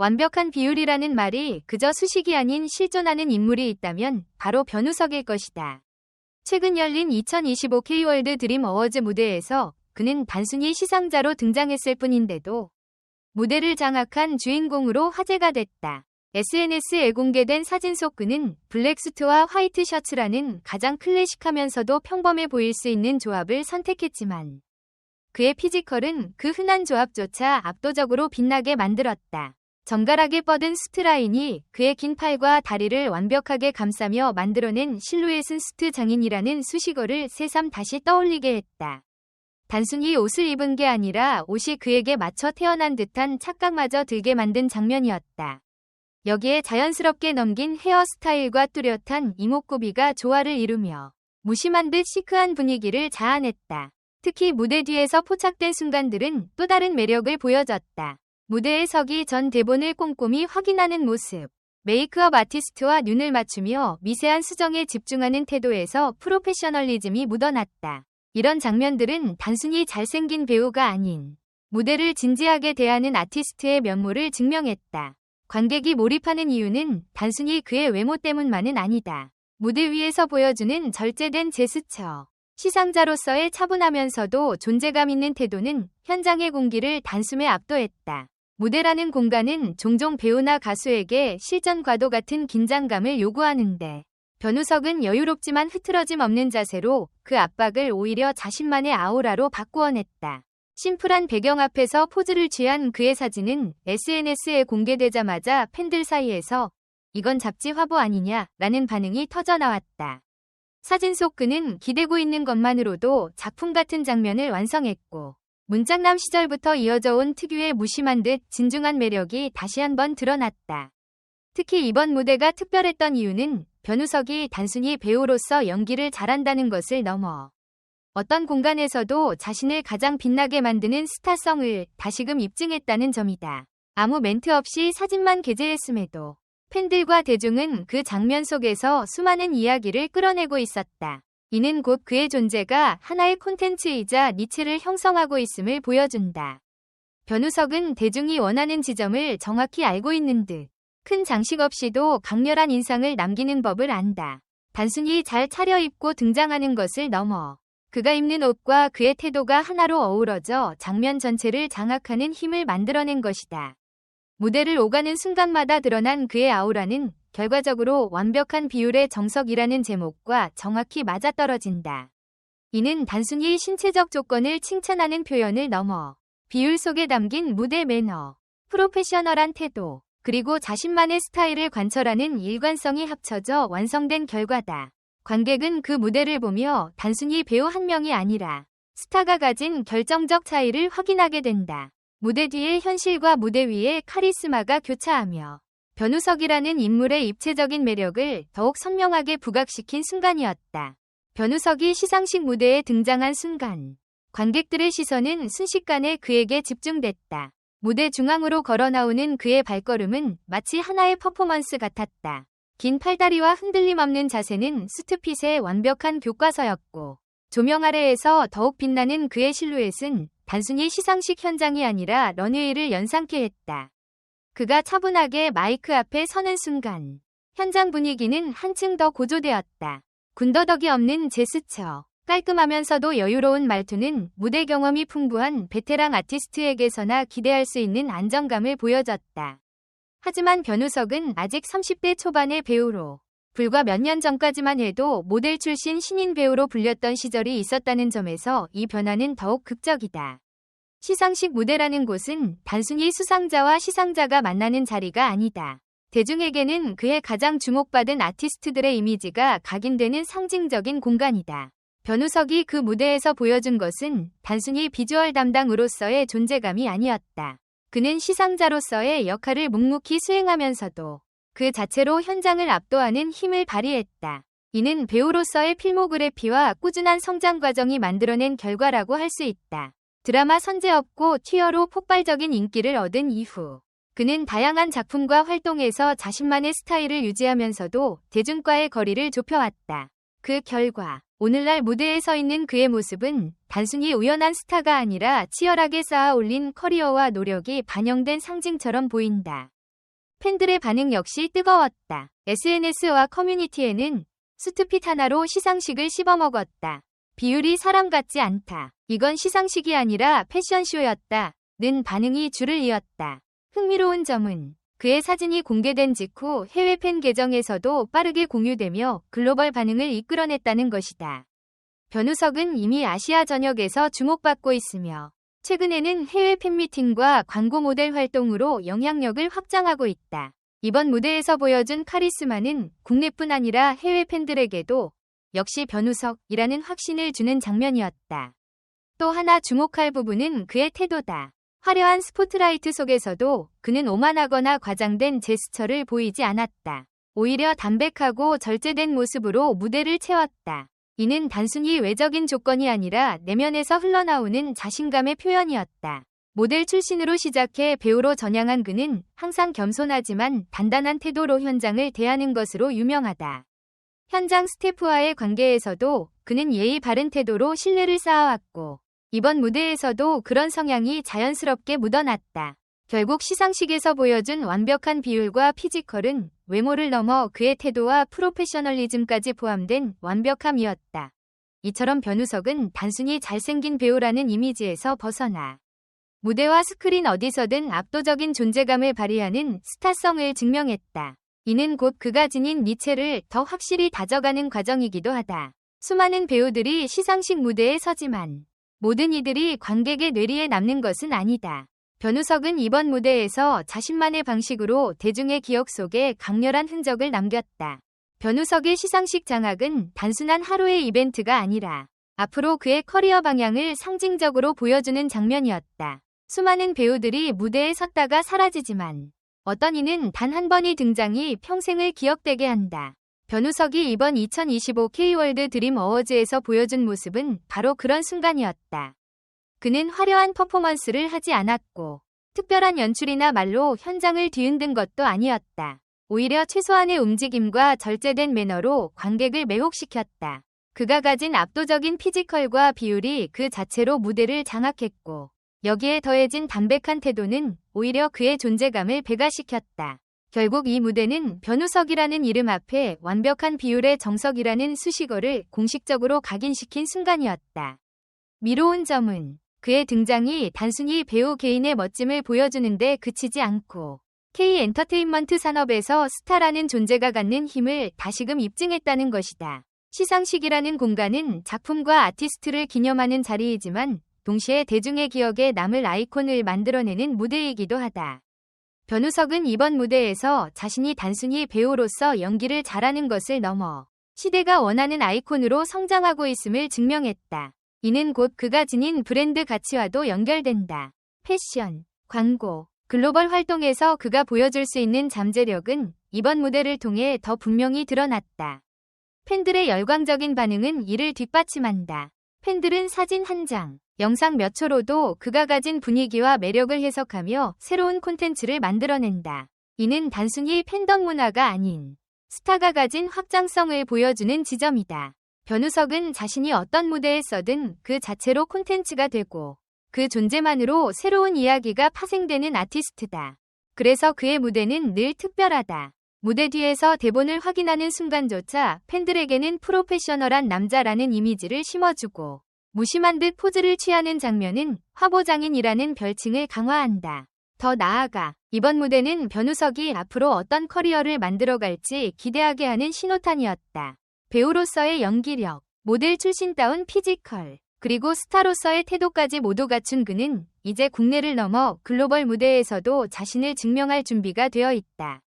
완벽한 비율이라는 말이 그저 수식이 아닌 실존하는 인물이 있다면 바로 변우석일 것이다. 최근 열린 2025 K월드 드림 어워즈 무대에서 그는 단순히 시상자로 등장했을 뿐인데도 무대를 장악한 주인공으로 화제가 됐다. SNS에 공개된 사진 속 그는 블랙 수트와 화이트 셔츠라는 가장 클래식하면서도 평범해 보일 수 있는 조합을 선택했지만 그의 피지컬은 그 흔한 조합조차 압도적으로 빛나게 만들었다. 정갈하게 뻗은 스트라인이 그의 긴 팔과 다리를 완벽하게 감싸며 만들어낸 실루엣은 스트 장인이라는 수식어를 새삼 다시 떠올리게 했다. 단순히 옷을 입은 게 아니라 옷이 그에게 맞춰 태어난 듯한 착각마저 들게 만든 장면이었다. 여기에 자연스럽게 넘긴 헤어스타일과 뚜렷한 이목구비가 조화를 이루며 무심한 듯 시크한 분위기를 자아냈다. 특히 무대 뒤에서 포착된 순간들은 또 다른 매력을 보여줬다. 무대에 서기 전 대본을 꼼꼼히 확인하는 모습. 메이크업 아티스트와 눈을 맞추며 미세한 수정에 집중하는 태도에서 프로페셔널리즘이 묻어났다. 이런 장면들은 단순히 잘생긴 배우가 아닌 무대를 진지하게 대하는 아티스트의 면모를 증명했다. 관객이 몰입하는 이유는 단순히 그의 외모 때문만은 아니다. 무대 위에서 보여주는 절제된 제스처. 시상자로서의 차분하면서도 존재감 있는 태도는 현장의 공기를 단숨에 압도했다. 무대라는 공간은 종종 배우나 가수에게 실전과도 같은 긴장감을 요구하는데 변우석은 여유롭지만 흐트러짐 없는 자세로 그 압박을 오히려 자신만의 아우라로 바꾸어냈다. 심플한 배경 앞에서 포즈를 취한 그의 사진은 SNS에 공개되자마자 팬들 사이에서 이건 잡지 화보 아니냐 라는 반응이 터져나왔다. 사진 속 그는 기대고 있는 것만으로도 작품 같은 장면을 완성했고 문짝남 시절부터 이어져 온 특유의 무심한 듯 진중한 매력이 다시 한번 드러났다. 특히 이번 무대가 특별했던 이유는 변우석이 단순히 배우로서 연기를 잘한다는 것을 넘어 어떤 공간에서도 자신을 가장 빛나게 만드는 스타성을 다시금 입증했다는 점이다. 아무 멘트 없이 사진만 게재했음에도 팬들과 대중은 그 장면 속에서 수많은 이야기를 끌어내고 있었다. 이는 곧 그의 존재가 하나의 콘텐츠이자 니체를 형성하고 있음을 보여준다. 변우석은 대중이 원하는 지점을 정확히 알고 있는 듯 큰 장식 없이도 강렬한 인상을 남기는 법을 안다. 단순히 잘 차려입고 등장하는 것을 넘어 그가 입는 옷과 그의 태도가 하나로 어우러져 장면 전체를 장악하는 힘을 만들어낸 것이다. 무대를 오가는 순간마다 드러난 그의 아우라는 결과적으로 완벽한 비율의 정석이라는 제목과 정확히 맞아떨어진다. 이는 단순히 신체적 조건을 칭찬하는 표현을 넘어 비율 속에 담긴 무대 매너, 프로페셔널한 태도, 그리고 자신만의 스타일을 관철하는 일관성이 합쳐져 완성된 결과다. 관객은 그 무대를 보며 단순히 배우 한 명이 아니라 스타가 가진 결정적 차이를 확인하게 된다. 무대 뒤의 현실과 무대 위의 카리스마가 교차하며 변우석이라는 인물의 입체적인 매력을 더욱 선명하게 부각시킨 순간이었다. 변우석이 시상식 무대에 등장한 순간 관객들의 시선은 순식간에 그에게 집중됐다. 무대 중앙으로 걸어 나오는 그의 발걸음은 마치 하나의 퍼포먼스 같았다. 긴 팔다리와 흔들림 없는 자세는 수트핏의 완벽한 교과서였고 조명 아래에서 더욱 빛나는 그의 실루엣은 단순히 시상식 현장이 아니라 런웨이를 연상케 했다. 그가 차분하게 마이크 앞에 서는 순간 현장 분위기는 한층 더 고조되었다. 군더더기 없는 제스처, 깔끔하면서도 여유로운 말투는 무대 경험이 풍부한 베테랑 아티스트에게서나 기대할 수 있는 안정감을 보여줬다. 하지만 변우석은 아직 30대 초반의 배우로 불과 몇 년 전까지만 해도 모델 출신 신인 배우로 불렸던 시절이 있었다는 점에서 이 변화는 더욱 극적이다. 시상식 무대라는 곳은 단순히 수상자와 시상자가 만나는 자리가 아니다. 대중에게는 그의 가장 주목받은 아티스트들의 이미지가 각인되는 상징적인 공간이다. 변우석이 그 무대에서 보여준 것은 단순히 비주얼 담당으로서의 존재감이 아니었다. 그는 시상자로서의 역할을 묵묵히 수행하면서도 그 자체로 현장을 압도하는 힘을 발휘했다. 이는 배우로서의 필모그래피와 꾸준한 성장 과정이 만들어낸 결과라고 할 수 있다. 드라마 선제없고 튀어로 폭발적인 인기를 얻은 이후 그는 다양한 작품과 활동에서 자신만의 스타일을 유지하면서도 대중과의 거리를 좁혀왔다. 그 결과 오늘날 무대에 서 있는 그의 모습은 단순히 우연한 스타가 아니라 치열하게 쌓아 올린 커리어와 노력이 반영된 상징처럼 보인다. 팬들의 반응 역시 뜨거웠다. SNS와 커뮤니티에는 수트핏 하나로 시상식을 씹어먹었다. 비율이 사람 같지 않다. 이건 시상식이 아니라 패션쇼였다. 는 반응이 줄을 이었다. 흥미로운 점은 그의 사진이 공개된 직후 해외 팬 계정에서도 빠르게 공유되며 글로벌 반응을 이끌어냈다는 것이다. 변우석은 이미 아시아 전역에서 주목받고 있으며 최근에는 해외 팬미팅과 광고 모델 활동으로 영향력을 확장하고 있다. 이번 무대에서 보여준 카리스마는 국내뿐 아니라 해외 팬들에게도 역시 변우석이라는 확신을 주는 장면이었다. 또 하나 주목할 부분은 그의 태도다. 화려한 스포트라이트 속에서도 그는 오만하거나 과장된 제스처를 보이지 않았다. 오히려 담백하고 절제된 모습으로 무대를 채웠다. 이는 단순히 외적인 조건이 아니라 내면에서 흘러나오는 자신감의 표현이었다. 모델 출신으로 시작해 배우로 전향한 그는 항상 겸손하지만 단단한 태도로 현장을 대하는 것으로 유명하다. 현장 스태프와의 관계에서도 그는 예의 바른 태도로 신뢰를 쌓아왔고 이번 무대에서도 그런 성향이 자연스럽게 묻어났다. 결국 시상식에서 보여준 완벽한 비율과 피지컬은 외모를 넘어 그의 태도와 프로페셔널리즘까지 포함된 완벽함이었다. 이처럼 변우석은 단순히 잘생긴 배우라는 이미지에서 벗어나 무대와 스크린 어디서든 압도적인 존재감을 발휘하는 스타성을 증명했다. 이는 곧 그가 지닌 니체를 더 확실히 다져가는 과정이기도 하다. 수많은 배우들이 시상식 무대에 서지만 모든 이들이 관객의 뇌리에 남는 것은 아니다. 변우석은 이번 무대에서 자신만의 방식으로 대중의 기억 속에 강렬한 흔적을 남겼다. 변우석의 시상식 장악은 단순한 하루의 이벤트가 아니라 앞으로 그의 커리어 방향을 상징적으로 보여주는 장면이었다. 수많은 배우들이 무대에 섰다가 사라지지만 어떤 이는 단 한 번의 등장이 평생을 기억되게 한다. 변우석이 이번 2025 K월드 드림 어워즈에서 보여준 모습은 바로 그런 순간이었다. 그는 화려한 퍼포먼스를 하지 않았고 특별한 연출이나 말로 현장을 뒤흔든 것도 아니었다. 오히려 최소한의 움직임과 절제된 매너로 관객을 매혹시켰다. 그가 가진 압도적인 피지컬과 비율이 그 자체로 무대를 장악했고 여기에 더해진 담백한 태도는 오히려 그의 존재감을 배가시켰다. 결국 이 무대는 변우석이라는 이름 앞에 완벽한 비율의 정석이라는 수식어를 공식적으로 각인시킨 순간이었다. 미로운 점은 그의 등장이 단순히 배우 개인의 멋짐을 보여주는데 그치지 않고 K 엔터테인먼트 산업에서 스타라는 존재가 갖는 힘을 다시금 입증했다는 것이다. 시상식이라는 공간은 작품과 아티스트를 기념하는 자리이지만 동시에 대중의 기억에 남을 아이콘을 만들어내는 무대이기도 하다. 변우석은 이번 무대에서 자신이 단순히 배우로서 연기를 잘하는 것을 넘어 시대가 원하는 아이콘으로 성장하고 있음을 증명했다. 이는 곧 그가 지닌 브랜드 가치와도 연결된다. 패션, 광고, 글로벌 활동에서 그가 보여줄 수 있는 잠재력은 이번 무대를 통해 더 분명히 드러났다. 팬들의 열광적인 반응은 이를 뒷받침한다. 팬들은 사진 한 장, 영상 몇 초로도 그가 가진 분위기와 매력을 해석하며 새로운 콘텐츠를 만들어낸다. 이는 단순히 팬덤 문화가 아닌 스타가 가진 확장성을 보여주는 지점이다. 변우석은 자신이 어떤 무대에 서든 그 자체로 콘텐츠가 되고 그 존재만으로 새로운 이야기가 파생되는 아티스트다. 그래서 그의 무대는 늘 특별하다. 무대 뒤에서 대본을 확인하는 순간조차 팬들에게는 프로페셔널한 남자라는 이미지를 심어주고 무심한 듯 포즈를 취하는 장면은 화보장인이라는 별칭을 강화한다. 더 나아가 이번 무대는 변우석이 앞으로 어떤 커리어를 만들어갈지 기대하게 하는 신호탄이었다. 배우로서의 연기력, 모델 출신다운 피지컬, 그리고 스타로서의 태도까지 모두 갖춘 그는 이제 국내를 넘어 글로벌 무대에서도 자신을 증명할 준비가 되어 있다.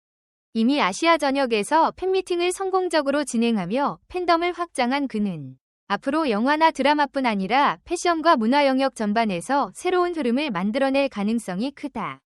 이미 아시아 전역에서 팬미팅을 성공적으로 진행하며 팬덤을 확장한 그는 앞으로 영화나 드라마뿐 아니라 패션과 문화 영역 전반에서 새로운 흐름을 만들어낼 가능성이 크다.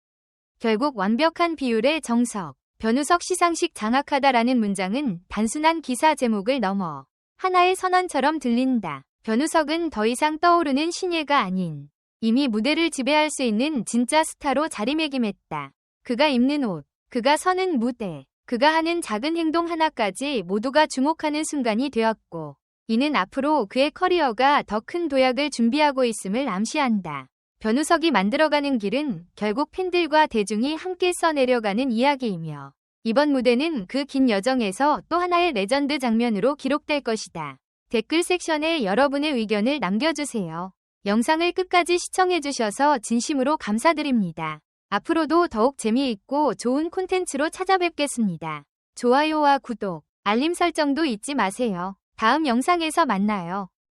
결국 완벽한 비율의 정석, 변우석 시상식 장악하다라는 문장은 단순한 기사 제목을 넘어 하나의 선언처럼 들린다. 변우석은 더 이상 떠오르는 신예가 아닌 이미 무대를 지배할 수 있는 진짜 스타로 자리매김했다. 그가 입는 옷, 그가 서는 무대, 그가 하는 작은 행동 하나까지 모두가 주목하는 순간이 되었고 이는 앞으로 그의 커리어가 더 큰 도약을 준비하고 있음을 암시한다. 변우석이 만들어가는 길은 결국 팬들과 대중이 함께 써내려가는 이야기이며 이번 무대는 그 긴 여정에서 또 하나의 레전드 장면으로 기록될 것이다. 댓글 섹션에 여러분의 의견을 남겨주세요. 영상을 끝까지 시청해주셔서 진심으로 감사드립니다. 앞으로도 더욱 재미있고 좋은 콘텐츠로 찾아뵙겠습니다. 좋아요와 구독, 알림 설정도 잊지 마세요. 다음 영상에서 만나요.